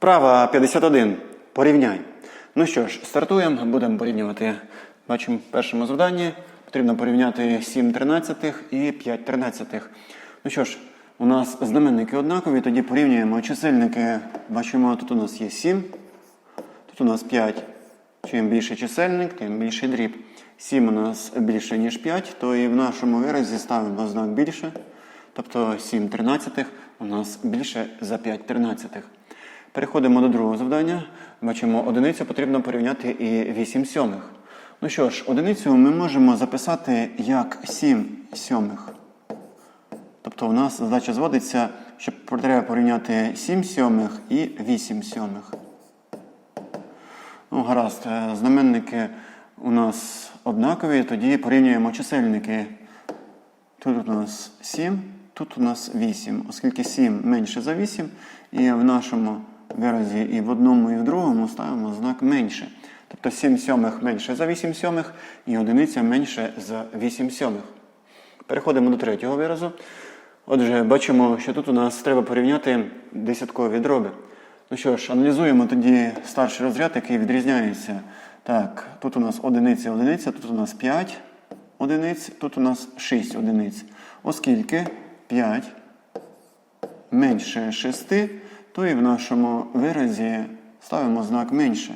Вправа 51. Порівняй. Ну що ж, стартуємо, будемо порівнювати. Бачимо в першому завданні. Потрібно порівняти 7 тринадцятих і 5 тринадцятих. Ну що ж, у нас знаменники однакові, тоді порівнюємо чисельники. Бачимо, тут у нас є 7, тут у нас 5. Чим більший чисельник, тим більший дріб. 7 у нас більше, ніж 5, то і в нашому виразі ставимо знак більше. Тобто 7 тринадцятих у нас більше за 5 тринадцятих. Переходимо до другого завдання. Бачимо, одиницю потрібно порівняти і 8 сьомих. Ну що ж, одиницю ми можемо записати як 7 сьомих. Тобто у нас задача зводиться, що треба порівняти 7 сьомих і 8 сьомих. Ну, гаразд, е, знаменники у нас однакові, тоді порівнюємо чисельники. Тут у нас 7, тут у нас 8. Оскільки 7 менше за 8, і в нашому виразі і в одному, і в другому ставимо знак менше. Тобто 7 сьомих менше за 8 сьомих, і одиниця менше за 8 сьомих. Переходимо до третього виразу. Отже, бачимо, що тут у нас треба порівняти десяткові дроби. Ну що ж, аналізуємо тоді старший розряд, який відрізняється. Так, тут у нас одиниця, одиниця, тут у нас 5 одиниць, тут у нас 6 одиниць. Оскільки 5 менше 6, то і в нашому виразі ставимо знак менше.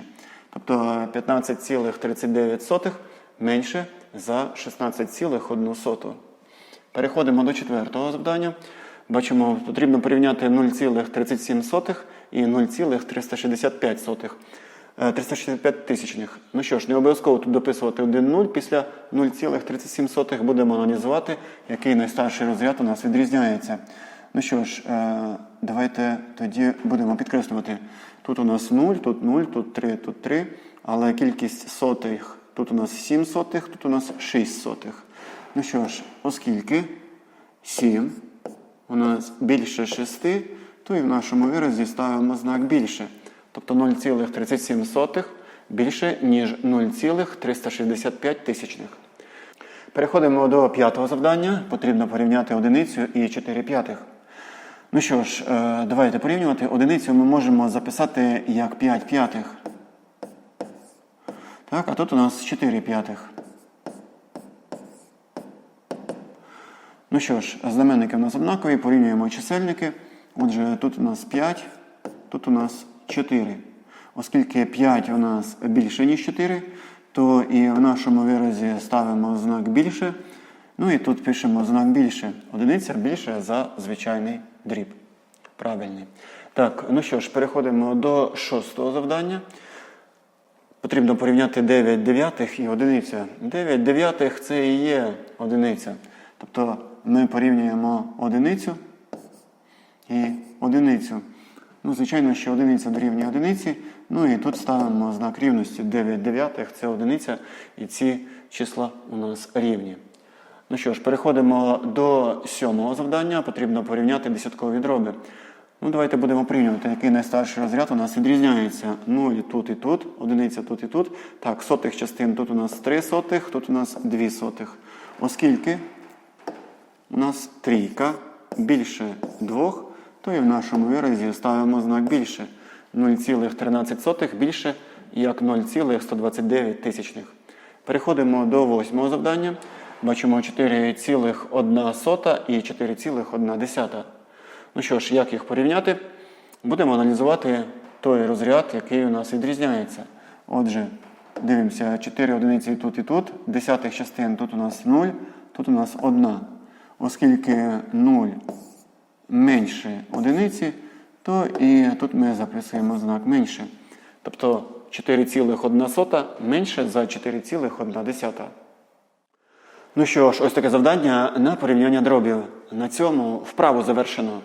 Тобто 15,39 менше за 16,1. Переходимо до четвертого завдання. Бачимо, потрібно порівняти 0,37 і 0,365. Е, 365 тисячних. Ну що ж, не обов'язково тут дописувати 1 0. Після 0,37 будемо аналізувати, який найстарший розряд у нас відрізняється. Ну що ж, е, давайте тоді будемо підкреслювати. Тут у нас 0, тут 0, тут 3, тут 3. Але кількість сотих тут у нас 7 сотих, тут у нас 6 сотих. Ну що ж, оскільки 7 у нас більше 6, то і в нашому виразі ставимо знак більше. Тобто 0,37 більше, ніж 0,365 тисячних. Переходимо до п'ятого завдання. Потрібно порівняти одиницю і 4 п'ятих. Ну що ж, е, давайте порівнювати. Одиницю ми можемо записати як 5 п'ятих. Так, а тут у нас 4 п'ятих. Ну що ж, знаменники у нас однакові, порівнюємо чисельники. Отже, тут у нас 5, тут у нас 4. Оскільки 5 у нас більше, ніж 4, то і в нашому виразі ставимо знак більше. Ну і тут пишемо знак більше. Одиниця більше за звичайний дріб. Правильний. Так, ну що ж, переходимо до шостого завдання. Потрібно порівняти 9 дев'ятих і одиниця. 9 дев'ятих це і є одиниця. Тобто ми порівнюємо одиницю і одиницю. Ну, звичайно, що одиниця дорівнює одиниці. Ну і тут ставимо знак рівності 9 дев'ятих це одиниця, і ці числа у нас рівні. Ну що ж, переходимо до сьомого завдання. Потрібно порівняти десяткові дроби. Ну, давайте будемо порівнювати, який найстарший розряд у нас відрізняється. 0 тут і тут, одиниця тут і тут. Так, сотих частин тут у нас 3 сотих, тут у нас 2 сотих. Оскільки у нас трійка більше 2, то і в нашому виразі ставимо знак більше. 0,13 більше, як 0,129. Переходимо до восьмого завдання. Бачимо 4,1 і 4,1. Ну що ж, як їх порівняти? Будемо аналізувати той розряд, який у нас відрізняється. Отже, дивимося, 4 одиниці тут і тут. Десятих частин тут у нас 0, тут у нас 1. Оскільки 0 менше одиниці, то і тут ми записуємо знак менше. Тобто 4,1 менше за 4,1. Ну що ж, ось таке завдання на порівняння дробів. На цьому вправу завершено.